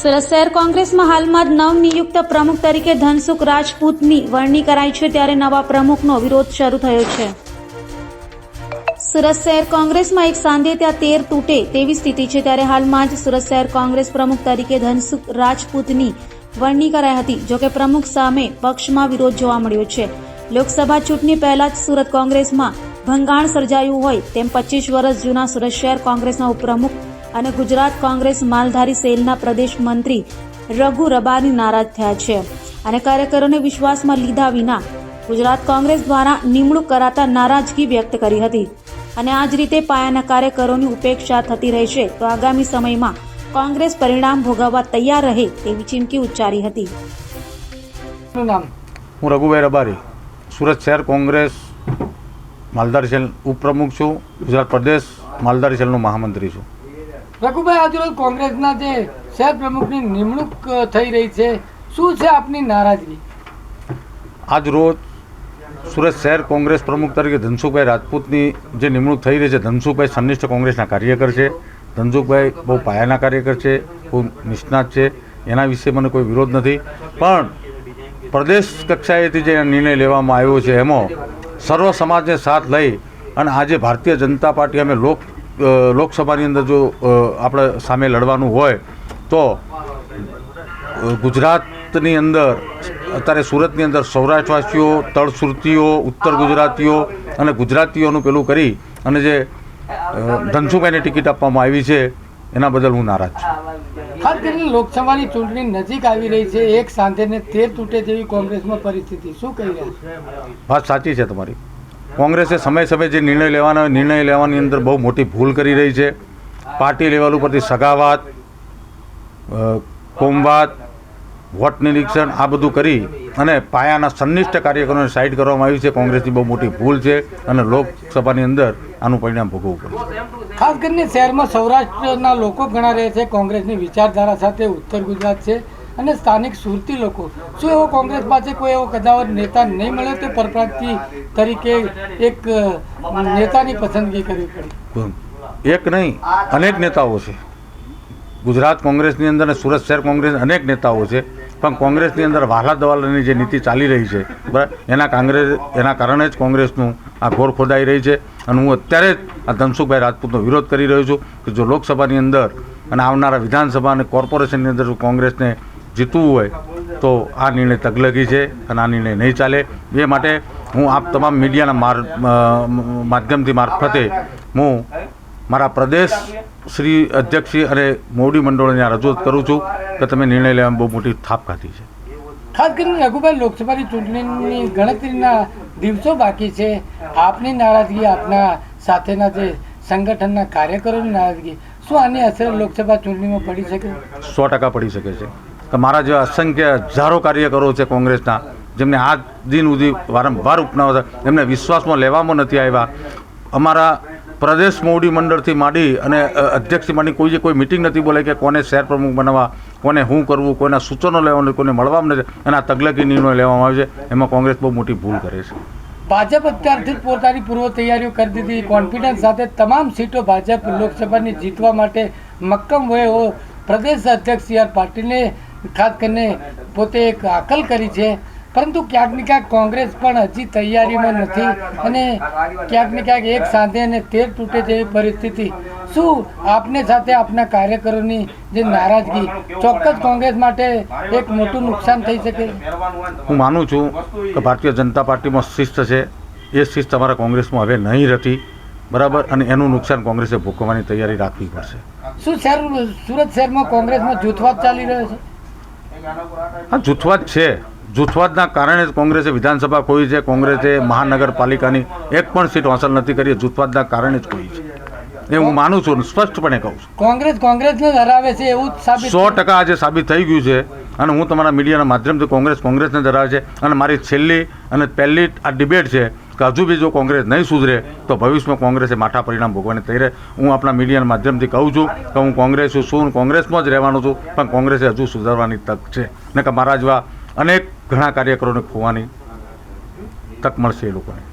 સુરત શહેર કોંગ્રેસમાં હાલમાં જ નવનિયુક્ત પ્રમુખ તરીકે ધનસુખ રાજપૂતની વરણી કરાઈ છે ત્યારે નવા પ્રમુખનો વિરોધ શરૂ થયો છે. સુરત શહેર કોંગ્રેસમાં એક સાંધે ત્યાં તેર તૂટે તેવી સ્થિતિ છે ત્યારે હાલમાં જ સુરત શહેર કોંગ્રેસ પ્રમુખ તરીકે ધનસુખ રાજપૂતની વરણી કરાઈ હતી જોકે પ્રમુખ સામે પક્ષમાં વિરોધ જોવા મળ્યો છે. લોકસભા ચૂંટણી પહેલા જ સુરત કોંગ્રેસમાં ભંગાણ સર્જાયું હોય તેમ પચીસ વર્ષ જૂના સુરત શહેર કોંગ્રેસના ઉપપ્રમુખ અને ગુજરાત કોંગ્રેસ માલધારી સેલના પ્રદેશ મંત્રી રઘુ રબારી નારાજ થયા છે. અને કાર્યકરોને વિશ્વાસમાં લીધા વિના ગુજરાત કોંગ્રેસ દ્વારા નિમણૂક કરાતા નારાજગી વ્યક્ત કરી હતી. અને આ જ રીતે પાયાના કાર્યકરોની ઉપેક્ષા થતી રહેશે તો આગામી સમયમાં કોંગ્રેસ પરિણામ ભોગવવા તૈયાર રહે તેવી ચીમકી ઉચ્ચારી હતી. નું નામ? હું રઘુભાઈ રબારી સુરત શહેર કોંગ્રેસ માલધારી સેલ ઉપપ્રમુખ છું. ગુજરાત પ્રદેશ માલધારી સેલનો મહામંત્રી છું. રઘુભાઈ આજરોજ કોંગ્રેસના જે શહેર પ્રમુખની નિમણૂક થઈ રહી છે, શું છે આપની નારાજગી? આજ રોજ સુરત શહેર કોંગ્રેસ પ્રમુખ તરીકે ધનસુખભાઈ રાજપૂતની જે નિમણૂક થઈ રહી છે, ધનસુખભાઈ સંનિષ્ઠ કોંગ્રેસના કાર્યકર છે, ધનસુખભાઈ બહુ પાયાના કાર્યકર છે, બહુ નિષ્ણાત છે, એના વિશે મને કોઈ વિરોધ નથી. પણ પ્રદેશ કક્ષાએથી જે નિર્ણય લેવામાં આવ્યો છે, એમાં સર્વ સમાજને સાથ લઈ અને આજે ભારતીય જનતા પાર્ટી અમે લોક લોકસભાની અંદર જો આપણે સામે લડવાનું હોય તો ગુજરાતની અંદર અત્યારે સુરતની અંદર સૌરાષ્ટ્રવાસીઓ તળસુરતીઓ ઉત્તર ગુજરાતીઓ અને ગુજરાતીઓનું પેલું કરી અને જે ધનસુભાઈને ટિકિટ આપવામાં આવી છે એના બદલ હું નારાજ છું. ખાસ કરીને લોકસભાની ચૂંટણી નજીક આવી રહી છે એક સાંધે તેર તૂટે તેવી કોંગ્રેસમાં પરિસ્થિતિ. શું કહી રહ્યા વાત સાચી છે તમારી. કોંગ્રેસે સમય સમયે જે નિર્ણય લેવાના, નિર્ણય લેવાની અંદર બહુ મોટી ભૂલ કરી રહી છે. પાર્ટી લેવલ ઉપરથી સગાવાત કોમવાત વોટ નિરીક્ષણ આ બધું કરી અને પાયાના સંનિષ્ઠ કાર્યકરોને સાઇડ કરવામાં આવી છે. કોંગ્રેસની બહુ મોટી ભૂલ છે અને લોકસભાની અંદર આનું પરિણામ ભોગવવું પડશે ખાસ કરીને શહેરમાં સૌરાષ્ટ્રના લોકો ઘણા રહે છે. કોંગ્રેસની વિચારધારા સાથે ઉત્તર ગુજરાત છે. અને સ્થાનિક સુરતી લોકો. શું એવો કોંગ્રેસ પાસે કોઈ એવો કદાવર નેતા નહીં મળ્યો તે પરપ્રાંતિ તરીકે એક નેતાની પસંદગી કરવી પડી? એક નહીં, અનેક નેતાઓ છે. ગુજરાત કોંગ્રેસની અંદર અને સુરત શહેર કોંગ્રેસ અનેક નેતાઓ છે. પણ કોંગ્રેસની અંદર વાલા દવાલાની જે નીતિ ચાલી રહી છે, બરાબર? એના કોંગ્રેસ, એના કારણે જ કોંગ્રેસનું આ ઘોર ખોદાઈ રહી છે. અને હું અત્યારે જ આ ધનસુખભાઈ રાજપૂતનો વિરોધ કરી રહ્યો છું કે જો લોકસભાની અંદર અને આવનારા વિધાનસભા અને કોર્પોરેશનની અંદર જો કોંગ્રેસને જીતવું હોય તો આ નિર્ણય તગલગી છે અને આ નિર્ણય નહીં ચાલે. એ માટે હું આપ તમામ મીડિયાના માર માધ્યમથી મારફતે હું મારા પ્રદેશ શ્રી અધ્યક્ષશ્રી અને મોવડી મંડળોને આ રજૂઆત કરું છું કે તમે નિર્ણય લેવામાં બહુ મોટી થાપ ખાધી છે. ખાસ કરીને રઘુભાઈ લોકસભાની ચૂંટણીની ગણતરીના દિવસો બાકી છે. આપની નારાજગી આપના સાથેના જે સંગઠનના કાર્યકરોની નારાજગી શું આની અસર લોકસભા ચૂંટણીમાં પડી શકે? સો ટકા પડી શકે છે. મારા જેવા અસંખ્ય હજારો કાર્યકરો છે કોંગ્રેસના, જેમને આજ દિન સુધી વારંવાર ઉપનાવ એમને વિશ્વાસમાં લેવામાં નથી આવ્યા. અમારા પ્રદેશ મોવડી મંડળથી માંડી અને અધ્યક્ષથી માંડી કોઈ જે કોઈ મિટિંગ નથી બોલે કે કોને શહેર પ્રમુખ બનાવવા, કોને શું કરવું, કોઈના સૂચનો લેવાનું કોને મળવામાં નથી એના તગલકી નિર્ણય લેવામાં આવે છે. એમાં કોંગ્રેસ બહુ મોટી ભૂલ કરે છે. ભાજપ અત્યારથી પોતાની પૂર્વ તૈયારીઓ કરી દીધી. કોન્ફિડન્સ સાથે તમામ સીટો ભાજપ લોકસભાની જીતવા માટે મક્કમ હોય એવો પ્રદેશ અધ્યક્ષ સી આર પાટીલે ખાસ કરીને પોતે એક આકલ કરી છે. પરંતુ ક્યાંક ને ક્યાંક કોંગ્રેસ પણ હજી તૈયારીમાં નથી અને ક્યાંક ને ક્યાંક એક સાથે અને તેર તૂટે જેવી પરિસ્થિતિ. શું આપને સાથે આપના કાર્યકરોની જે નારાજગી ચોક્કસ કોંગ્રેસ માટે એક મોટું નુકસાન થઈ શકે? હું માનું છું કે ભારતીય જનતા પાર્ટીમાં શિસ્ત છે. એ શિસ્ત અમારા કોંગ્રેસમાં હવે નહીં રહેતી બરાબર? અને એનું નુકસાન કોંગ્રેસે ભોગવવાની તૈયારી રાખવી પડશે. શું શહેર સુરત શહેરમાં કોંગ્રેસમાં જૂથવાદ ચાલી રહ્યો છે? આ જૂથવાદ છે. જૂથવાદના કારણે જ કોંગ્રેસે વિધાનસભા ખોઈ છે. કોંગ્રેસે મહાનગરપાલિકાની એક પણ સીટ હાંસલ નથી કરી. જૂથવાદના કારણે જ ખોઈ છે. એ હું માનું છું સ્પષ્ટપણે કહું છું. કોંગ્રેસ કોંગ્રેસને ધરાવે છે એવું સો ટકા આજે સાબિત થઈ ગયું છે અને હું તમારા મીડિયાના માધ્યમથી કોંગ્રેસ કોંગ્રેસને ધરાવે છે. અને મારી છેલ્લી અને પહેલી આ ડિબેટ છે કે હજુ બી જો કોંગ્રેસ નહીં સુધરે, તો ભવિષ્યમાં કોંગ્રેસે માઠા પરિણામ ભોગવાની તૈયાર હું આપણા મીડિયાના માધ્યમથી કહું છું કે હું કોંગ્રેસ છું હું કોંગ્રેસમાં જ રહેવાનો છું, પણ કોંગ્રેસે હજુ સુધારવાની તક છે. ને કે મારા જેવા અનેક ઘણા કાર્યકરોને ખોવાની તક મળશે એ લોકોને.